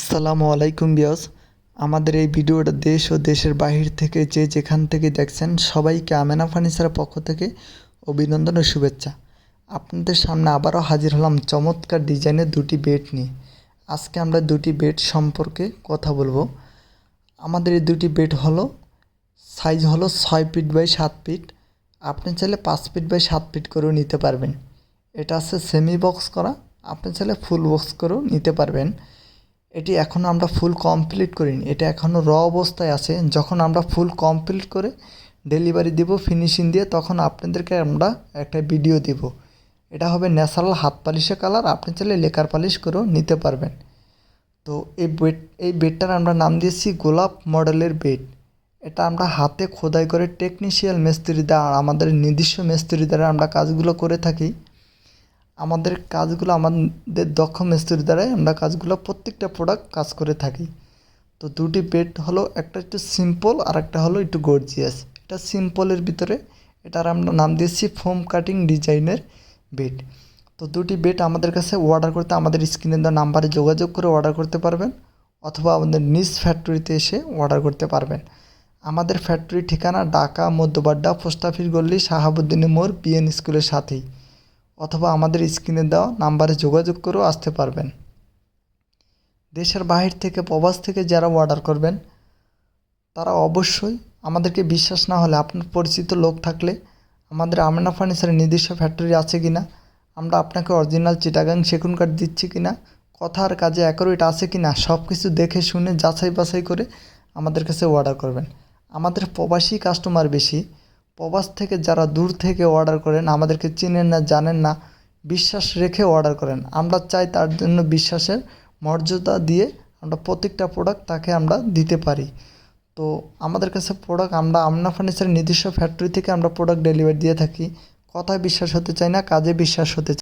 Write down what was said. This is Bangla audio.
আসসালামু আলাইকুম বিয়স আমাদের এই ভিডিওটা দেশ ও দেশের বাহির থেকে যে যেখান থেকে দেখছেন সবাইকে আমেনা ফার্নিচারের পক্ষ থেকে অভিনন্দন ও শুভেচ্ছা। আপনাদের সামনে আবারও হাজির হলাম চমৎকার ডিজাইনের দুটি বেড নিয়ে। আজকে আমরা দুটি বেড সম্পর্কে কথা বলব। আমাদের এই দুটি বেড হলো, সাইজ হলো ছয় ফিট বাই সাত ফিট। আপনি চাইলে পাঁচ ফিট বাই সাত ফিট করেও নিতে পারবেন। এটা আছে সেমি বক্স করা, আপনি চাইলে ফুল বক্স করেও নিতে পারবেন। এটি এখনও আমরা ফুল কমপ্লিট করিনি। এটা এখনও র অবস্থায় আছে। যখন আমরা ফুল কমপ্লিট করে ডেলিভারি দিব ফিনিশিং দিয়ে, তখন আপনাদেরকে আমরা একটা ভিডিও দিব। এটা হবে ন্যাচারাল হাত পালিশের কালার আপনি চাইলে লেকার পালিশ করেও নিতে পারবেন। তো এই বেড এই বেডটার আমরা নাম দিয়েছি গোলাপ মডেলের বেড এটা আমরা হাতে খোদাই করে টেকনিশিয়াল মিস্ত্রি দ্বারা, আমাদের নির্দিষ্ট মিস্ত্রি দ্বারা আমরা কাজগুলো করে থাকি। আমাদের কাজগুলো আমাদের দক্ষ মিস্ত্রির দ্বারাই আমরা কাজগুলো প্রত্যেকটা প্রোডাক্ট কাজ করে থাকি। তো দুটি বেড হলো একটা একটু সিম্পল আর একটা হলো একটু গর্জিয়াস এটা সিম্পলের ভিতরে, এটার আমরা নাম দিয়েছি ফোম কাটিং ডিজাইনের বেড তো দুটি বেড আমাদের কাছে অর্ডার করতে, আমাদের স্ক্রিনে দেওয়া নাম্বারে যোগাযোগ করে অর্ডার করতে পারবেন, অথবা আমাদের নিজ ফ্যাক্টরিতে এসে অর্ডার করতে পারবেন। আমাদের ফ্যাক্টরি ঠিকানা ঢাকা মধ্যবাড্ডা পোস্ট অফিস গল্লি শাহাবুদ্দিন মোড়, পিএন স্কুলের সাথেই। অথবা আমাদের স্ক্রিনে দেওয়া নাম্বারে যোগাযোগ করেও আসতে পারবেন। দেশের বাহির থেকে, প্রবাস থেকে যারা অর্ডার করবেন, তারা অবশ্যই আমাদেরকে বিশ্বাস না হলে, আপনার পরিচিত লোক থাকলে আমাদের আমেনা ফার্নিচারের নিজস্ব ফ্যাক্টরি আছে কি না আমরা আপনাকে অরিজিনাল চিটাগাং সেগুন কাঠ দিচ্ছি কি না কথার কাজে অ্যাকোরেট আছে কি না সব কিছু দেখে, শুনে যাচাই বাছাই করে আমাদের কাছে অর্ডার করবেন। আমাদের প্রবাসী কাস্টমার বেশি প্রবাস থেকে যারা দূর থেকে অর্ডার করেন, আমাদেরকে চিনেন না, জানেন না, বিশ্বাস রেখে অর্ডার করেন। আমরা চাই তার জন্য বিশ্বাসের মর্যাদা দিয়ে আমরা প্রত্যেকটা প্রোডাক্ট তাকে আমরা দিতে পারি। তো আমাদের কাছে প্রোডাক্ট আমরা আমনা ফার্নিচারের নিজস্ব ফ্যাক্টরি থেকে আমরা প্রোডাক্ট ডেলিভারি দিয়ে থাকি। কথায় বিশ্বাস হতে চাই না, কাজে বিশ্বাস হতে চাই।